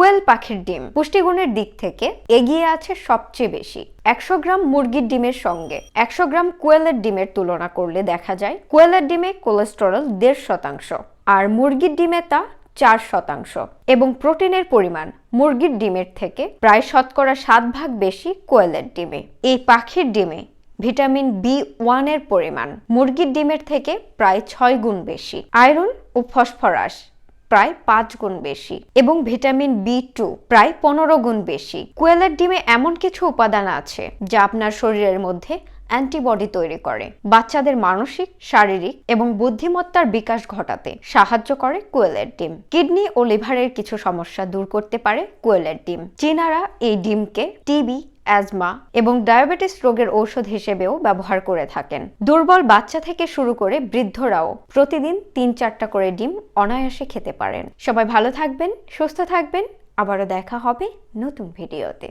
কোয়েল পাখির ডিম পুষ্টিগুণের দিক থেকে এগিয়ে আছে সবচেয়ে বেশি। একশো গ্রাম মুরগির ডিমের সঙ্গে একশো গ্রাম কোয়েলের ডিমের তুলনা করলে দেখা যায় কোয়েলের ডিমে কোলেস্টেরল দেড় শতাংশ আর মুরগির ডিমে তা চার শতাংশ এবং প্রোটিনের পরিমাণ মুরগির ডিমের থেকে প্রায় শতকরা সাত ভাগ বেশি কোয়েলের ডিমে। এই পাখির ডিমে ভিটামিন বি ওয়ানের পরিমাণ মুরগির ডিমের থেকে প্রায় ছয় গুণ বেশি। আয়রন ও ফসফরাস প্রায় পাঁচ গুণ বেশি এবং ভিটামিন বি টু প্রায় পনেরো গুণ বেশি। কোয়েলের ডিমে এমন কিছু উপাদান আছে যা আপনার শরীরের মধ্যে অ্যান্টিবডি তৈরি করে। বাচ্চাদের মানসিক, শারীরিক এবং বুদ্ধিমত্তার বিকাশ ঘটাতে সাহায্য করে কোয়েলের ডিম। কিডনি ও লিভারের কিছু সমস্যা দূর করতে পারে কোয়েলের ডিম। চীনারা এই ডিমকে টিবি অ্যাজমা এবং ডায়াবেটিস রোগের ঔষধ হিসেবেও ব্যবহার করে থাকেন। দুর্বল বাচ্চা থেকে শুরু করে বৃদ্ধরাও প্রতিদিন তিন চারটা করে ডিম অনায়াসে খেতে পারেন। সবাই ভালো থাকবেন, সুস্থ থাকবেন। আবারও দেখা হবে নতুন ভিডিওতে।